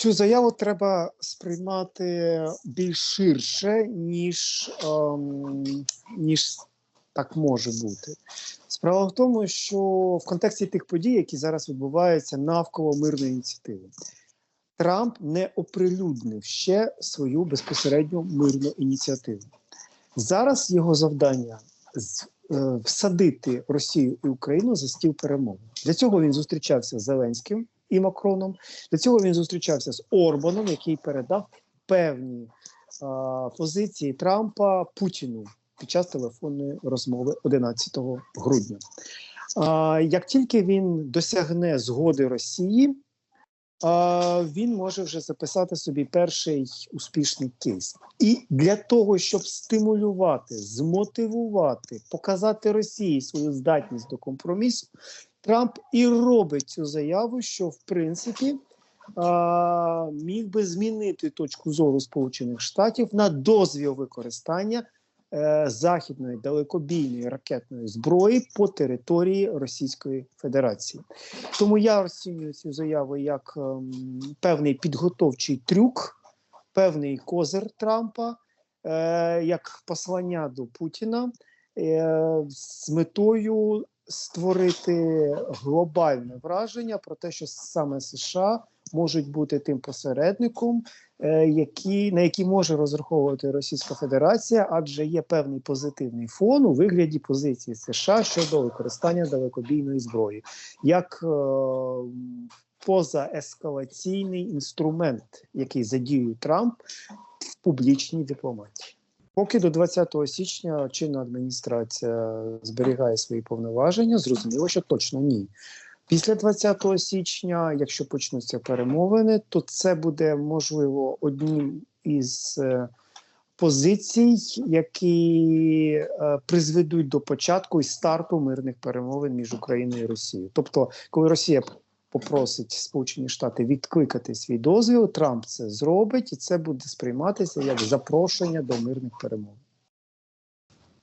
Цю заяву треба сприймати більш ширше, ніж, ем, ніж так може бути. Справа в тому, що в контексті тих подій, які зараз відбуваються навколо мирної ініціативи, Трамп не оприлюднив ще свою безпосередню мирну ініціативу. Зараз його завдання е, всадити Росію і Україну за стіл перемовин. Для цього він зустрічався з Зеленським і Макроном. Для цього він зустрічався з Орбаном, який передав певні а, позиції Трампа Путіну під час телефонної розмови 11 грудня. А, як тільки він досягне згоди Росії, він може вже записати собі перший успішний кейс. І для того, щоб стимулювати, змотивувати, показати Росії свою здатність до компромісу, Трамп і робить цю заяву, що в принципі а, міг би змінити точку зору Сполучених Штатів на дозвіл використання е, західної далекобійної ракетної зброї по території Російської Федерації. Тому я розцінюю цю заяву як ем, певний підготовчий трюк, певний козир Трампа, е, як послання до Путіна е, з метою створити глобальне враження про те, що саме США можуть бути тим посередником, е, які, на який може розраховувати Російська Федерація, адже є певний позитивний фон у вигляді позиції США щодо використання далекобійної зброї, як е, позаескалаційний інструмент, який задіює Трамп в публічній дипломатії. Поки до 20 січня чинна адміністрація зберігає свої повноваження, зрозуміло, що точно ні. Після 20 січня, якщо почнуться перемовини, то це буде можливо одним із е, позицій, які е, призведуть до початку і старту мирних перемовин між Україною і Росією. Тобто, коли Росія попросить Сполучені Штати відкликати свій дозвіл, Трамп це зробить, і це буде сприйматися як запрошення до мирних перемовин.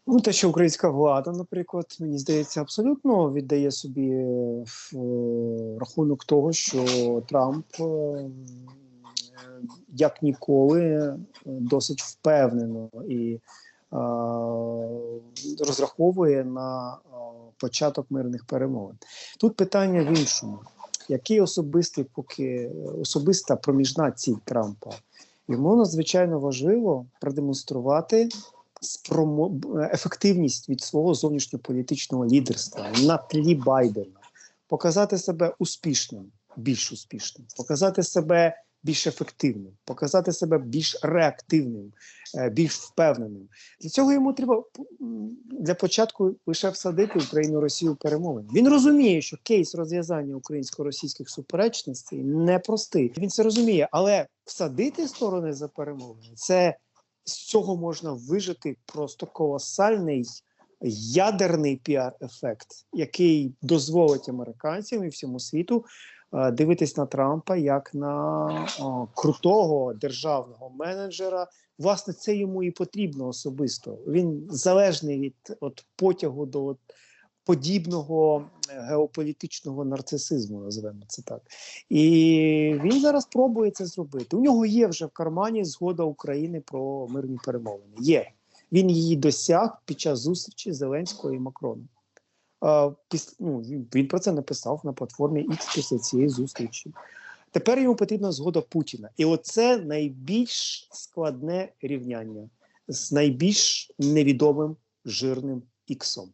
Ну, те, що українська влада, наприклад, мені здається, абсолютно віддає собі е, в, е, рахунок того, що Трамп е, е, як ніколи е, досить впевнено і е, розраховує на е, початок мирних перемовин. Тут питання в іншому: який особистий поки особиста проміжна ціль Трампа? Йому надзвичайно важливо продемонструвати спромо- ефективність від свого зовнішньополітичного лідерства на тлі Байдена, показати себе успішним, більш успішним, показати себе більш ефективним, показати себе більш реактивним, е, більш впевненим. Для цього йому треба для початку лише всадити Україну Росію в перемовини. Він розуміє, що кейс розв'язання українсько-російських суперечностей непростий. Він це розуміє, але всадити сторони за перемовини це з цього можна вижити просто колосальний ядерний піар-ефект, який дозволить американцям і всьому світу дивитись на Трампа як на о, крутого державного менеджера. Власне, це йому і потрібно особисто. Він залежний від от, потягу до от, подібного е, геополітичного нарцисизму, називаємо це так. І він зараз пробує це зробити. У нього є вже в кармані згода України про мирні перемовини. Є. Він її досяг під час зустрічі Зеленського і Макрона. Ну, він про це написав на платформі X після цієї зустрічі. Тепер йому потрібна згода Путіна. І оце найбільш складне рівняння з найбільш невідомим жирним іксом.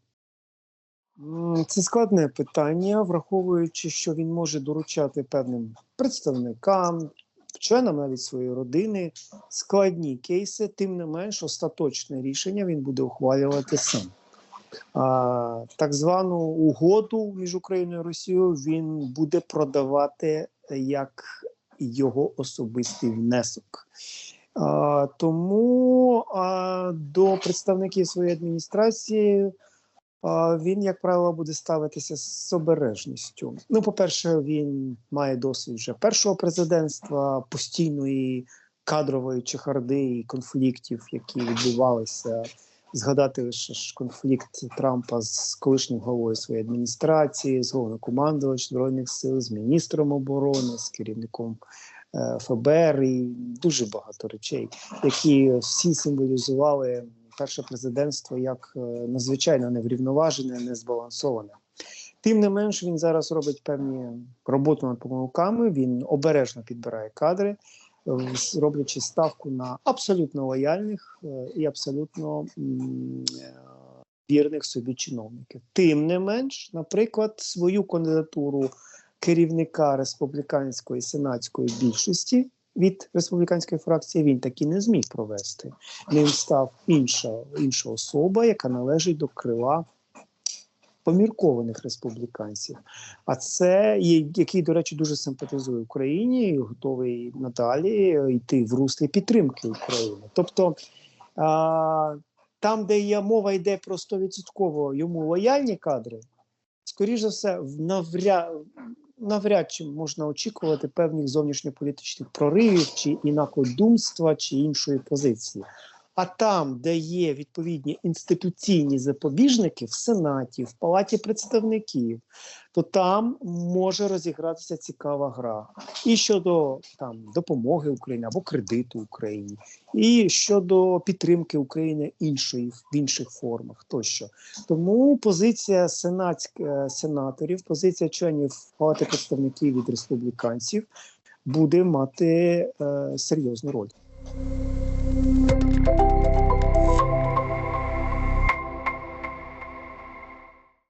Це складне питання, враховуючи, що він може доручати певним представникам, членам навіть своєї родини складні кейси, тим не менш, остаточне рішення він буде ухвалювати сам. Так звану угоду між Україною і Росією він буде продавати як його особистий внесок. Тому до представників своєї адміністрації він, як правило, буде ставитися з обережністю. Ну, по-перше, він має досвід вже першого президентства, постійної кадрової чехарди і конфліктів, які відбувалися згадати лише ж конфлікт Трампа з колишнім головою своєї адміністрації, з головнокомандувачем збройних сил, з міністром оборони, з керівником е, ФБР і дуже багато речей, які всі символізували перше президентство як е, надзвичайно неврівноважене, незбалансоване. Тим не менш, він зараз робить певні роботу над помилками. Він обережно підбирає кадри, роблячи ставку на абсолютно лояльних е, і абсолютно е, вірних собі чиновників. Тим не менш, наприклад, свою кандидатуру керівника республіканської сенатської більшості від республіканської фракції він таки не зміг провести. Ним став інша, інша особа, яка належить до крила поміркованих республіканців. А це який, до речі, дуже симпатизує Україні і готовий надалі йти в руслі підтримки України. Тобто а, там, де є мова йде про 100% йому лояльні кадри, скоріш за все, навряд, навряд чи можна очікувати певних зовнішньополітичних проривів, чи інакодумства, чи іншої позиції. А там, де є відповідні інституційні запобіжники в Сенаті, в Палаті представників, то там може розігратися цікава гра. І щодо там допомоги Україні або кредиту Україні, і щодо підтримки України іншої в інших формах тощо. Тому позиція сенатськ- е, сенаторів, позиція членів Палати представників від республіканців буде мати е, серйозну роль.